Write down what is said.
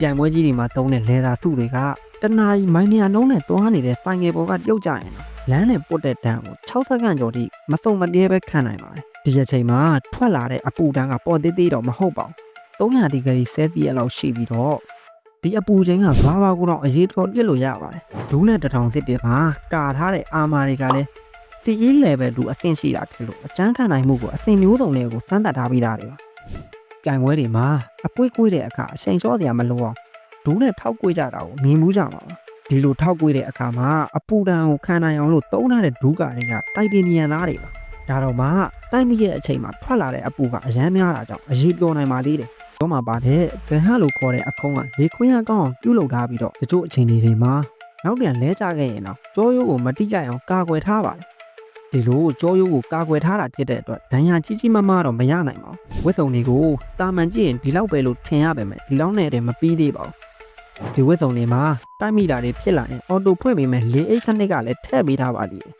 ပြိုင်ပွဲကြီးတွေမှာတုံးတဲ့လေသာစုတွေကတနာရီမိုင်နီယာနှုံးနဲ့တွားနေတဲ့ဆိုင်ငယ်ပေါ်ကပြုတ်ကြရင်တော့လမ်းနဲ့ပုတ်တဲ့တန်းကို6စက္ကန့်ကျော်ထိမစုံမတဲပဲခံနိုင်ပါတယ်ဒီအချိန်မှာထွက်လာတဲ့အပူတန်းကပေါ်သေးသေးတော့မဟုတ်ပါဘူး300ဒီဂရီဆဲစီယက်လောက်ရှိပြီးတော့ဒီအပူချိန်ကဘာဘာကိုတော့အရေးတော်ပြစ်လို့ရပါတယ်ဒူးနဲ့တထောင်စစ်တွေမှာကာထားတဲ့အာမာတွေကလည်းစီအီး level တူအဆင့်ရှိတာဖြစ်လို့အကျန်းခံနိုင်မှုကိုအဆင့်မျိုးစုံတွေကိုစမ်းသပ်ထားပြီးသားတွေပါ။ ကြိုင်ပွဲတွေမှာအကွေးကွေးတဲ့အခါအချိန်လျှော့စရာမလိုအောင်ဒူးနဲ့ထောက်ကွေးကြတာကိုမြင်မှုကြမှာပါ။ဒီလိုထောက်ကွေးတဲ့အခါမှာအပူဒဏ်ကိုခံနိုင်အောင်လို့သုံးထားတဲ့ဒူးကာတွေကတိုက်တင်နီယန်သားတွေပါ။ဒါတော့မှတိုက်မိရဲ့အချိန်မှာထွက်လာတဲ့အပူကအရမ်းများတာကြောင့်အရေးပြောနိုင်ပါသေးတယ်။တော့မှပါတဲ့ဂန်ဟလို့ခေါ်တဲ့အခုံးကလေခွင်းရကောင်းအောင်ပြုတ်လုပ်ထားပြီးတော့တချို့အချိန်တွေမှာနောက်ပြန်လဲကျခဲ့ရင်တော့ကြောရိုးကိုမတိကျအောင်ကာကွယ်ထားပါတယ် ဒီလိုကြောရိုးကိုကာကွယ်ထားတာဖြစ်တဲ့အတွက်ဒဏ်ရာကြီးကြီးမားမားတော့မရနိုင်ပါဘူးဝက်စုံတွေကိုတာမန်ကြည့်ရင်ဒီလောက်ပဲလို့ထင်ရပါမယ်ဒီလောက်နဲ့တည်းမပြီးသေးပါဘူးဒီဝက်စုံတွေမှာတိုက်မိတာတွေဖြစ်လာရင်အော်တိုဖွင့်ပေးမယ်လေအိတ်စနစ်ကလည်းထည့်ပေးထားပါသေးတယ်